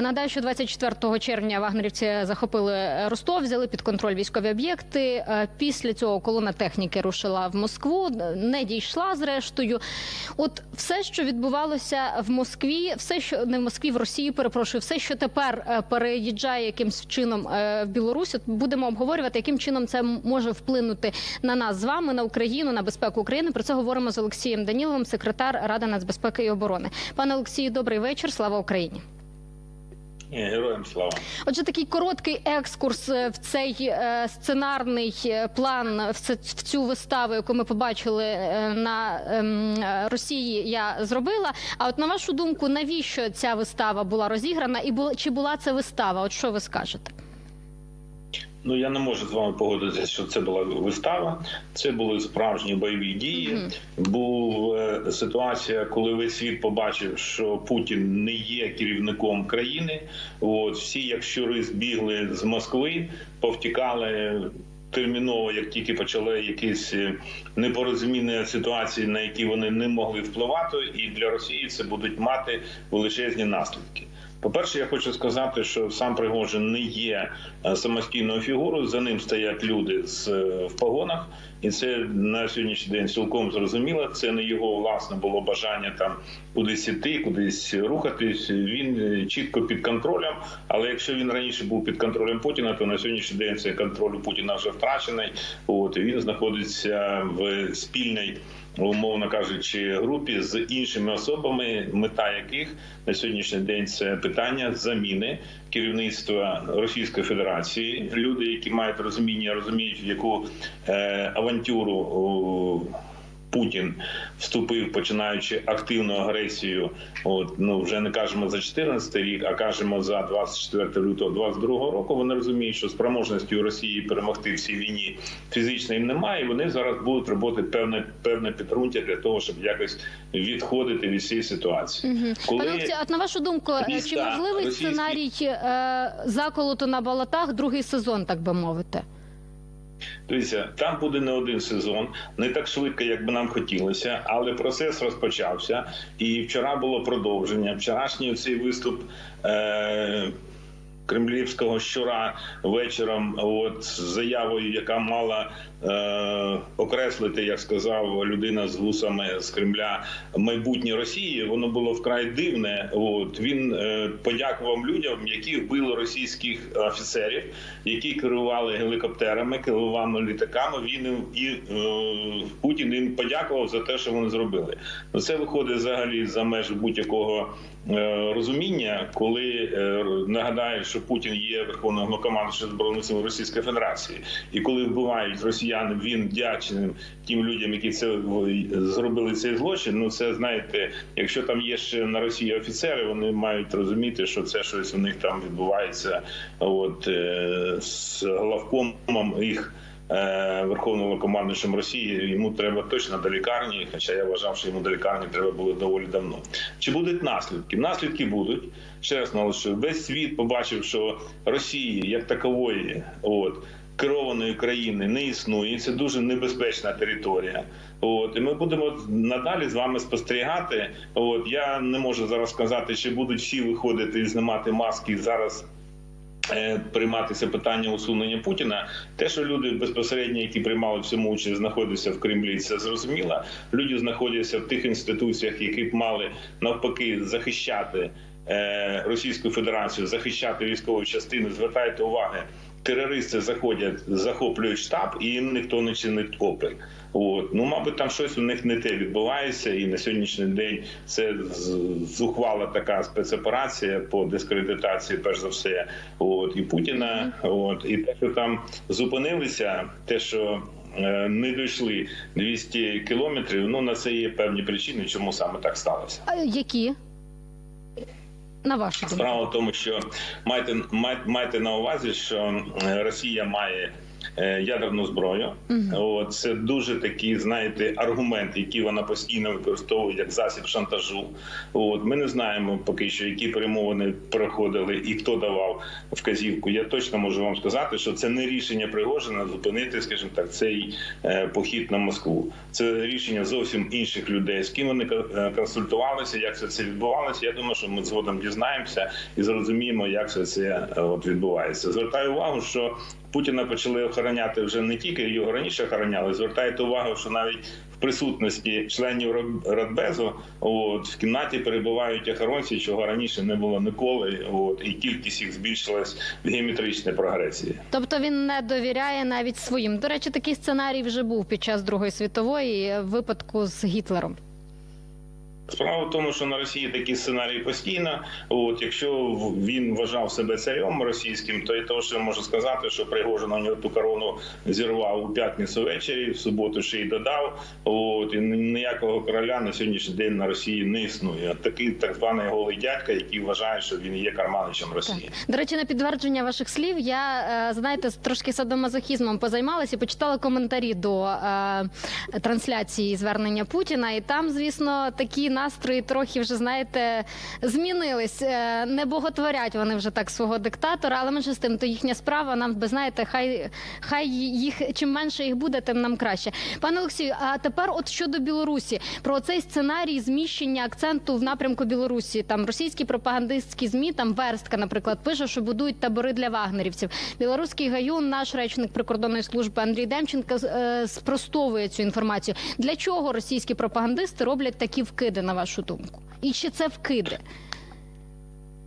Нагадаю, що 24 червня вагнерівці захопили Ростов, взяли під контроль військові об'єкти. Е, Після цього колона техніки рушила в Москву, не дійшла зрештою. От все, що відбувалося в Москві, все, що не в Москві, в Росії, перепрошую, все, що тепер е, переїжджає якимсь чином е, в Білорусь, от будемо обговорювати, яким чином це може вплинути на нас з вами, на Україну, на безпеку України. Про це говоримо з Олексієм Даніловим, секретар Ради нацбезпеки і оборони. Пане Олексію, добрий вечір. Слава Україні. Героям слава. Отже, такий короткий екскурс е, в цей е, сценарний е, план в цю виставу, яку ми побачили на ем, Росії. Я зробила. А от на вашу думку, навіщо ця вистава була розіграна, і чи була це вистава? От що ви скажете? Ну я не можу з вами погодитися, що це була вистава. Це були справжні бойові дії. Була ситуація, коли весь світ побачив, що Путін не є керівником країни. От всі, як щури, збігли з Москви, повтікали. Терміново, як тільки почали якісь е, непорозуміння ситуації, на які вони не могли впливати, і для Росії це будуть мати величезні наслідки. По-перше, я хочу сказати, що сам Пригожин не є е, самостійною фігурою. За ним стоять люди з е, в погонах, і це на сьогоднішній день цілком зрозуміло. Це не його власне було бажання там кудись іти, кудись рухатись. Він е, чітко під контролем. Але якщо він раніше був під контролем Путіна, то на сьогоднішній день цей контроль у Путіна вже втрачений. От і він знаходиться в спільній умовно кажучи, групі з іншими особами, мета яких на сьогоднішній день це питання заміни керівництва Російської Федерації. Люди, які мають розуміння, розуміють, в яку е, авантюру. Путін вступив, починаючи активну агресію. От ну вже не кажемо за 14 рік, а кажемо за 24 лютого 22 року. Вони розуміють, що спроможності у Росії перемогти в цій війні фізично їм немає. і Вони зараз будуть робити певне певне підґрунтя для того, щоб якось відходити від цієї ситуації. Пане Олексію, от на вашу думку, чи можливий російські- сценарій е, заколоту на балатах другий сезон, так би мовити? Дивіться, там буде не один сезон, не так швидко, як би нам хотілося, але процес розпочався. І вчора було продовження. Вчорашній цей виступ. Е- Кремлівського щура вечором, от з заявою, яка мала е, окреслити, як сказав людина з вусами з Кремля, майбутнє Росії, воно було вкрай дивне. От він е, подякував людям, які вбили російських офіцерів, які керували гелікоптерами, керували літаками. Він і е, Путін їм подякував за те, що вони зробили. Ну це виходить взагалі за межі будь-якого розуміння, коли е, нагадаю, що Путін є верховним головнокомандуючим збройних сил Російської Федерації, і коли вбивають росіян, він вдячним тим людям, які це зробили цей злочин. Ну це знаєте, якщо там є ще на Росії офіцери, вони мають розуміти, що це щось у них там відбувається. От е, з главкомом їх. Е, Верховним командуючим Росії йому треба точно до лікарні, хоча я вважав, що йому до лікарні треба було доволі давно. Чи будуть наслідки? Наслідки будуть. Ще раз наголошую, весь світ побачив, що Росії як такової, от керованої країни не існує. Це дуже небезпечна територія. От і ми будемо надалі з вами спостерігати. От я не можу зараз сказати, чи будуть всі виходити і знімати маски зараз. Е, Прийматися питання усунення Путіна, те, що люди безпосередньо, які приймали в цьому участь, знаходяться в Кремлі, це зрозуміло. Люди знаходяться в тих інституціях, які б мали навпаки захищати е, Російську Федерацію, захищати військові частини. Звертайте уваги, терористи заходять, захоплюють штаб, і їм ніхто не чинить опір. От ну, мабуть, там щось у них не те відбувається, і на сьогоднішній день це зухвала така спецоперація по дискредитації, перш за все, от і Путіна. От і те, що там зупинилися, те, що е, не дійшли 200 кілометрів. Ну на це є певні причини, чому саме так сталося. А які? На вашу думку? Справа в тому, що майте майте, майте на увазі, що е, Росія має ядерну зброю. От, це дуже такий, знаєте, аргумент, який вона постійно використовує як засіб шантажу. От ми не знаємо поки що, які перемовини проходили і хто давав вказівку. Я точно можу вам сказати, що це не рішення Пригожина зупинити, скажімо так, цей е, похід на Москву. Це рішення зовсім інших людей, з ким вони е, консультувалися, як все це відбувалося. Я думаю, що ми згодом дізнаємося і зрозуміємо, як все це е, от відбувається. Звертаю увагу, що Путіна почали охороняти вже не тільки його раніше охороняли. Звертайте увагу, що навіть в присутності членів Рад- Радбезу от в кімнаті перебувають охоронці, чого раніше не було ніколи. От і кількість їх збільшилась в геометричній прогресії. Тобто він не довіряє навіть своїм. До речі, такий сценарій вже був під час Другої світової е, випадку з Гітлером. Справа в тому, що на Росії такі сценарії постійно. От якщо він вважав себе царем російським, то я того, що я можу сказати, що Пригожин у нього ту корону зірвав у п'ятницю ввечері, в суботу ще й додав. От і ніякого короля на сьогоднішній день на Росії не існує. Такий так званий голий дядька, який вважає, що він є карманичем Росії. До речі, на підтвердження ваших слів я е, знаєте трошки садомазохізмом позаймалася і почитала коментарі до е, трансляції звернення Путіна. І там, звісно, такі настрої трохи вже знаєте змінились. Е, Не боготворять вони вже так свого диктатора, але менше з тим, то їхня справа. Нам би знаєте, хай хай їх чим менше їх буде, тим нам краще. Пане Олексію, а тепер, от щодо Білорусі, про цей сценарій зміщення акценту в напрямку Білорусі. Там російські пропагандистські змі, там верстка, наприклад, пише, що будують табори для вагнерівців. Білоруський гаюн, наш речник прикордонної служби Андрій Демченко е, спростовує цю інформацію. Для чого російські пропагандисти роблять такі вкиди, на вашу думку? І чи це вкиди?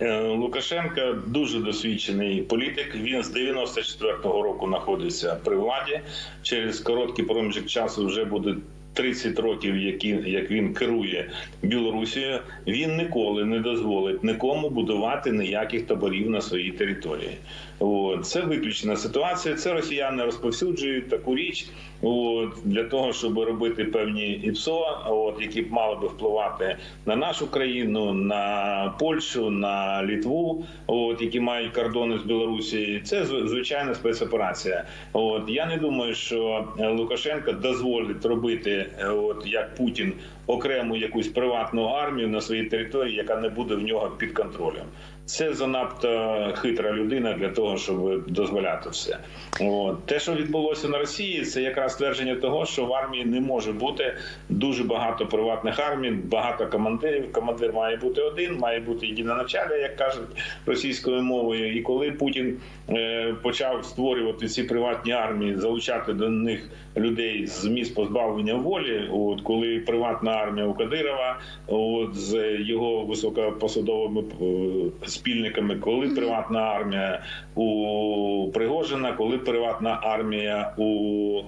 Лукашенка Лукашенко дуже досвідчений політик. Він з 94-го року знаходиться при владі. Через короткий проміжок часу вже буде 30 років, які як він керує Білорусією. Він ніколи не дозволить нікому будувати ніяких таборів на своїй території. От. Це виключена ситуація. Це росіяни розповсюджують таку річ. От для того, щоб робити певні ІПСО, от які б мали би впливати на нашу країну, на Польщу, на Літву, от які мають кордони з Білорусі. Це зв- звичайна спецоперація. От я не думаю, що Лукашенко дозволить робити, от як Путін, окрему якусь приватну армію на своїй території, яка не буде в нього під контролем. Це занадто хитра людина для того, щоб дозволяти все. От. Те, що відбулося на Росії, це якраз ствердження того, що в армії не може бути дуже багато приватних армій, багато командирів. Командир має бути один, має бути єдиноначалля, як кажуть російською мовою. І коли Путін е, почав створювати ці приватні армії, залучати до них людей з місць позбавлення волі, от коли приватна армія у Кадирова, от з його високопосадовими е, спільниками, коли приватна армія у Пригожина, коли приватна армія у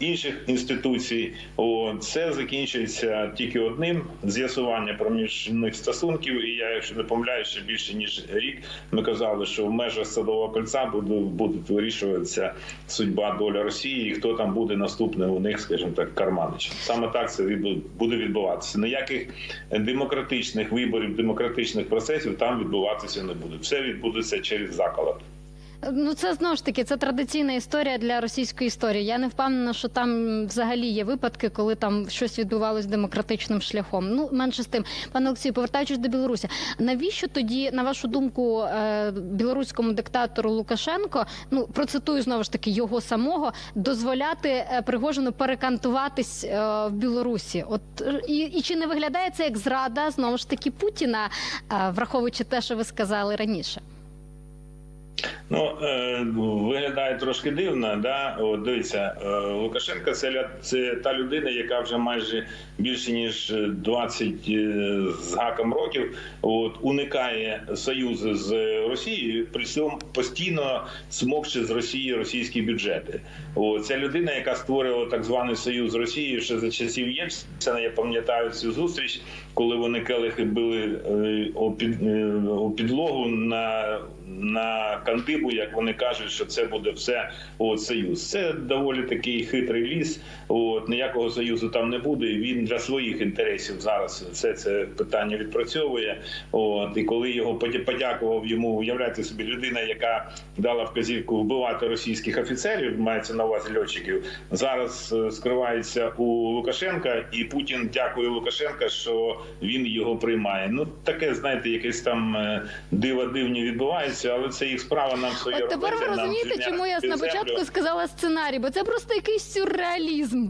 інших інституцій, це закінчується тільки одним з'ясування проміжних стосунків. І я, якщо не помиляюсь, ще більше ніж рік ми казали, що в межах садового кольця буде будуть вирішуватися судьба доля Росії, і хто там буде наступним у них, скажімо так, карманич. Саме так це буде відбуватися. Ніяких демократичних виборів, демократичних процесів там відбуватися не буде. Все відбудеться через заколот. Ну це знову ж таки це традиційна історія для російської історії. Я не впевнена, що там взагалі є випадки, коли там щось відбувалось демократичним шляхом. Ну менше з тим, пане Олексію, повертаючись до Білорусі, навіщо тоді, на вашу думку, е, білоруському диктатору Лукашенко, ну процитую знову ж таки його самого, дозволяти е, Пригожину перекантуватись е, в Білорусі? От і, і чи не виглядає це як зрада знову ж таки Путіна, враховуючи те, що ви сказали раніше? Ну е, виглядає трошки дивно. Да? От, дивіться, е, Лукашенко це, це та людина, яка вже майже більше ніж 20 е, з гаком років от, уникає союзу з Росією, при цьому постійно смокче з Росії російські бюджети. От, це людина, яка створювала так званий союз з Росією ще за часів Єльцина. Я пам'ятаю цю зустріч, коли вони келихи били е, у, під, е, підлогу на на кандибу, як вони кажуть, що це буде все от союз. Це доволі такий хитрий ліс. От ніякого союзу там не буде. Він для своїх інтересів зараз все це питання відпрацьовує. От і коли його подя- подякував йому, уявляйте собі, людина, яка дала вказівку вбивати російських офіцерів, мається на увазі льотчиків, зараз е, скривається у Лукашенка, і Путін дякує Лукашенка, що він його приймає. Ну таке, знаєте, якесь там дива дивні відбувається, але це їх справа нам своє От тепер ви розумієте, чому я на початку сказала сценарій, бо це просто якийсь сюрреалізм.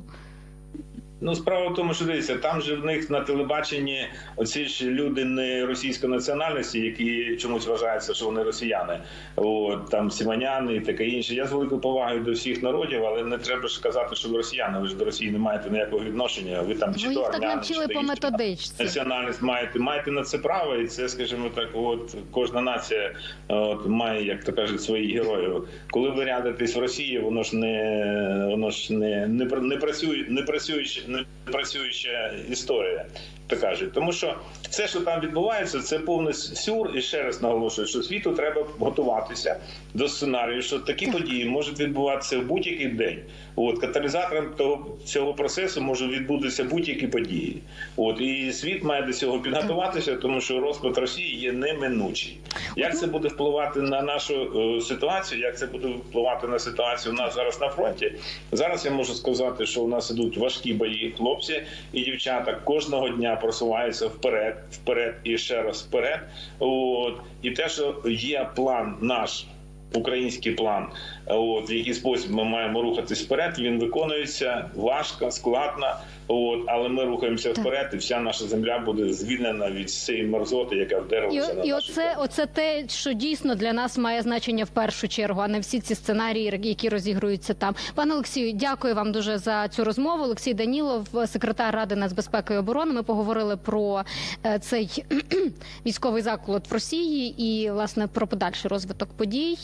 Ну, справа в тому, що дивіться, там же в них на телебаченні оці ж люди не російської національності, які чомусь вважаються, що вони росіяни. От там сіманяни і таке інше. Я з великою повагою до всіх народів, але не треба ж казати, що ви росіяни. Ви ж до Росії не маєте ніякого відношення. Ви там чи Ви то армяни, чи по методичці. Національність маєте, маєте на це право, і це, скажімо так, от кожна нація от має, як то кажуть, своїх героїв. Коли ви рядитесь в Росії, воно ж не воно ж не, не, не працює, не працююча, не працююча історія. То кажуть, тому що все, що там відбувається, це повний сюр. І ще раз наголошую, що світу треба готуватися до сценарію, що такі події можуть відбуватися в будь-який день. От каталізатором того цього процесу може відбутися будь-які події. От і світ має до цього підготуватися, тому що розпад Росії є неминучий. Як це буде впливати на нашу е, ситуацію? Як це буде впливати на ситуацію у нас зараз на фронті? Зараз я можу сказати, що у нас ідуть важкі бої, хлопці і дівчата кожного дня просуваються вперед, вперед і ще раз вперед. От і те, що є план наш. Український план, от в який спосіб ми маємо рухатись вперед. Він виконується важко, складно. От але ми рухаємося вперед, і вся наша земля буде звільнена від цієї мерзоти, яка І, вдерлася на і нашу оце, оце те, що дійсно для нас має значення в першу чергу, а не всі ці сценарії, які розігруються там. Пане Олексію, дякую вам дуже за цю розмову. Олексій Данілов, секретар Ради нацбезпеки і оборони. Ми поговорили про е, цей військовий заколот в Росії і власне про подальший розвиток подій.